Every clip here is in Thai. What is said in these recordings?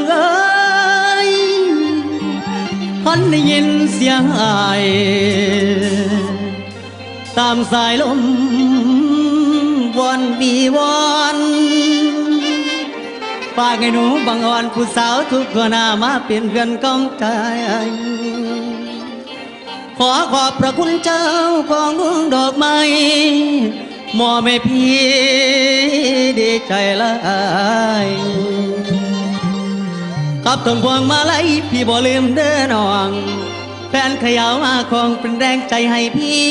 างเอ้ยพันได้ยินเสียงอาย ตามสายลมวอนบีวอนฝากให้หนูบังอ่อนผู้สาวทุกคนหน้ามาเปลี่ยนเพื่อนกองใจขอขอบพระคุณเจ้าของดวงดอกไม้หมอแม่พี่ดีใจละอาย กับต้นพวงมาลัยพี่บ่ลืมเด้อน้อง แฟนขยาวมาคงเป็นแรงใจให้พี่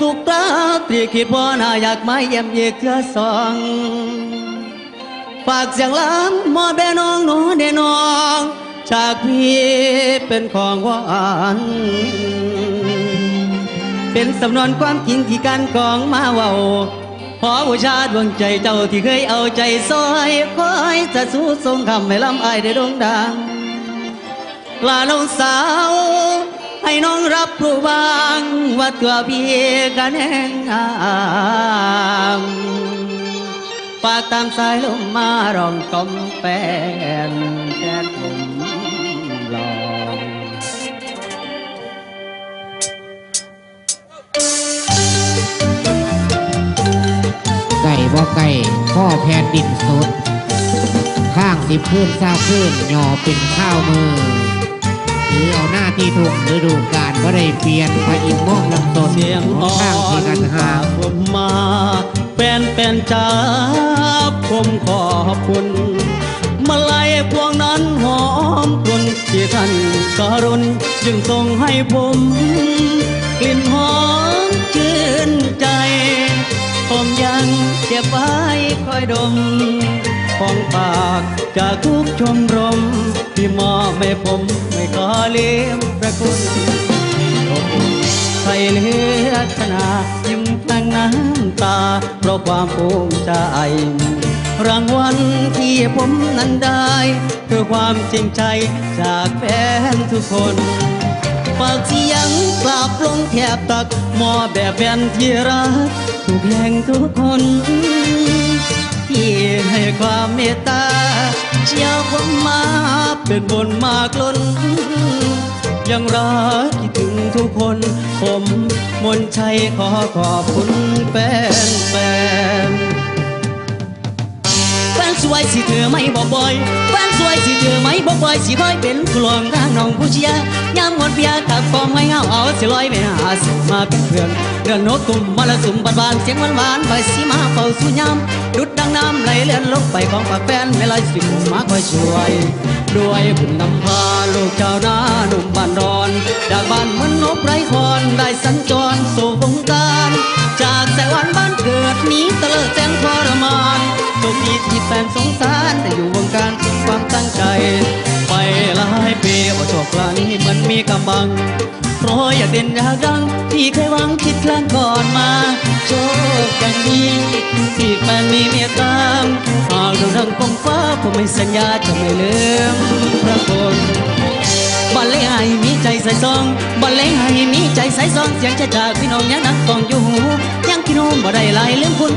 ทุกราตรีคิดว่าน่าอยากมาเยี่ยมเยียกเทือสองฝากเสียงล้ำมอแบน้องหนูเดน้อง จากพี่เป็นของหวานเป็นสำนวนความจริงที่การกองมาเว่า ขอบูชาดวงใจเจ้าที่เคยเอาใจซอยคอยจะสู้ทรงคำให้ลำอายได้โด่งดังลาน้องสาว ให้น้องรับรู้บางว่าตัวพี่กันแห่งอามฝากตามสายลมมารองกลมแปน ไก่บ่ไก่ข้อแผ่นดินสด ข้างสิบพื้นเศร้าพื้นหย่อเป็นข้าวมือ หรือเอาหน้าที่ทุ่งฤดูกาลก็ได้เปลี่ยนพระอินทร์มองลำตนเสียงอ่ข้างที่กันหาฝางกผมมาแฟนแฟนจ้าผมขอบคุณมาลายพวงนั้นหอมกลุ่นที่ท่านกรุณจึงส่งให้ผม กลิ่นหอมชื่นใจ ผมยังเก็บไว้คอยดมของปากจากทุกชมรมที่มอบให้ผมไม่ขอลืมพระคุณใครเลือขนายิ้มพลังน้ำตา เพราะความภูมิใจรางวัลที่ผมนั้นได้ คือความจริงใจจากแฟนทุกคน ฝากเสียงกราบลงแทบตักหมอแบบแฟนที่รักทุกแห่งทุกคน ที่ให้ความเมตตาเชี่ยวผมมาเป็นบนมากล้น ยังรักคิดถึงทุกคน ผมมนชัยขอขอบคุณแฟนแฟนแฟนสวยสิเธอไม่บอกบ่อย เธอไม่อยสิคอยเป็นกลองทางน้องผู้เชียยามงอนเพียตักฟอมให้เงาเอาสิลอยไปหาสิมาเป็นเพื่อนเดือนโนตุ่มมาละสุมบานบานเสียงหวานหวานไปสิมาเฝ้าสู่ยามดุดดังน้ำไหลเลื่อนลงไปของปากแฟนไม่ลอยสิมาคอยช่วย ด้วยบุญนำพาลูกเจ้านาหนุ่มบ้านรอนจากบ้านเหมือนนกไร้คอนได้สัญจรสู่วงการจากแต่วันบ้านเกิดนี้ตะเลิดแจ้งทรมานโชคดีที่แฟนสงสารได้อยู่วงการความตั้งใจ หลายปีว่าโชคลานี้เหมือนมีกำบัง เพราะอยากเด่นอยากดัง ที่เคยหวังคิดครั้งก่อนมา โชคอย่างนี้ที่แฟนมีเมียตามหากเราดังคงฟ้าผมไม่สัญญาจะไม่ลืมพระคุณบันเลงให้มีใจใส่ซองบันเลงให้มีใจใส่ซองเสียงจะจากพี่น้องยังนักกองอยู่หูยังพี่น้องบ่ได้หลายลืมคุณ